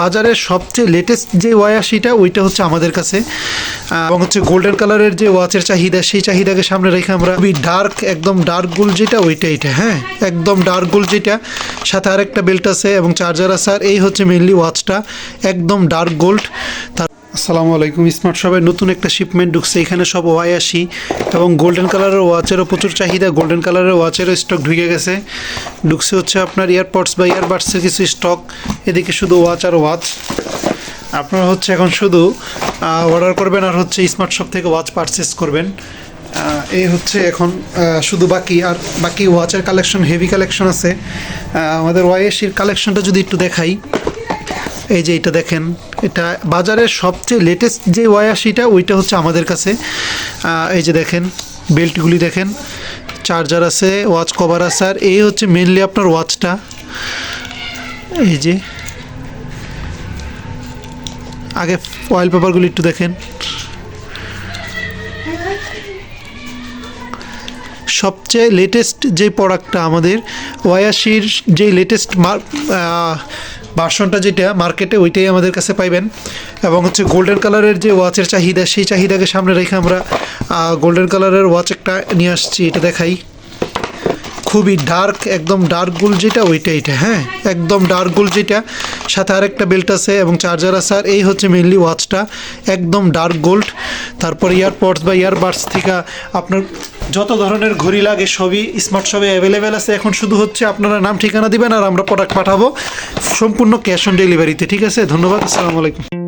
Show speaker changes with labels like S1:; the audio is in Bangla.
S1: বাজারের সবচেয়ে লেটেস্ট যে ওয়াশিটা ওইটা হচ্ছে আমাদের কাছে। এবং হচ্ছে গোল্ডেন কালারের যে ওয়াচের চাহিদা, সেই চাহিদাকে সামনে রেখে আমরা খুবই ডার্ক একদম ডার্ক গোল্ড যেটা, ওইটা এটা হ্যাঁ? একদম ডার্ক গোল্ড যেটা। সাথে আরেকটা বেল্ট আছে এবং চার্জার আছে। আর এই হচ্ছে মেনলি ওয়াচটা একদম ডার্ক গোল্ড তার আসসালামু আলাইকুম, স্মার্ট শপের নতুন একটা শিপমেন্ট ঢুকছে। এখানে সব ওয়াই আসি এবং গোল্ডেন কালারের ওয়াচেরও প্রচুর চাহিদা। গোল্ডেন কালারের ওয়াচেরও স্টক ঢুকে গেছে। ঢুকছে হচ্ছে আপনার ইয়ারপডস বা ইয়ারবাডসের কিছু স্টক এদিকে শুধু ওয়াচ আর ওয়াচ আপনারা হচ্ছে এখন শুধু অর্ডার করবেন আর হচ্ছে স্মার্ট শপ থেকে ওয়াচ পারচেস করবেন। এই হচ্ছে এখন শুধু বাকি আর বাকি ওয়াচের কালেকশন হেভি কালেকশন আছে। আমাদের ওয়াইএসির কালেকশনটা যদি একটু দেখাই। এই যে এটা দেখেন। এটা বাজারের সবচেয়ে লেটেস্ট যে ওয়াইআশিটা ওইটা হচ্ছে আমাদের কাছে। এই যে দেখেন বেল্টগুলি দেখেন চার্জার আছে ওয়াচ কভার আছে, আর এই হচ্ছে মেনলি আপনার ওয়াচটা এই যে, আগে অয়েল পেপারগুলি একটু দেখেন। সবচেয়ে লেটেস্ট যে প্রোডাক্টটা আমাদের ওয়াইআশির যে লেটেস্ট ভার্সনটা যেটা মার্কেটে ওইটাই আমাদের কাছে পাইবেন। এবং হচ্ছে গোল্ডেন কালারের যে ওয়াচের চাহিদা, সেই চাহিদাকে সামনে রেখে আমরা গোল্ডেন কালারের ওয়াচ একটা নিয়ে আসছি, এটা দেখাই। খুবই ডার্ক একদম ডার্ক গোল্ড যেটা, ওইটা এটা হ্যাঁ? একদম ডার্ক গোল্ড যেটা। সাথে আরেকটা বেল্ট আছে এবং চার্জার আছে, আর এই হচ্ছে মেনলি ওয়াচটা একদম ডার্ক গোল্ড তারপর ইয়ারপডস বা ইয়ারবাডস থেকে আপনার যত ধরনের ঘড়ি লাগে, সবই স্মার্ট শপে অ্যাভেলেবেল আছে। এখন শুধু হচ্ছে আপনারা নাম ঠিকানা দিবেন আর আমরা প্রোডাক্ট পাঠাবো। সম্পূর্ণ ক্যাশ অন ডেলিভারিতে ঠিক আছে? ধন্যবাদ, আসসালামু আলাইকুম।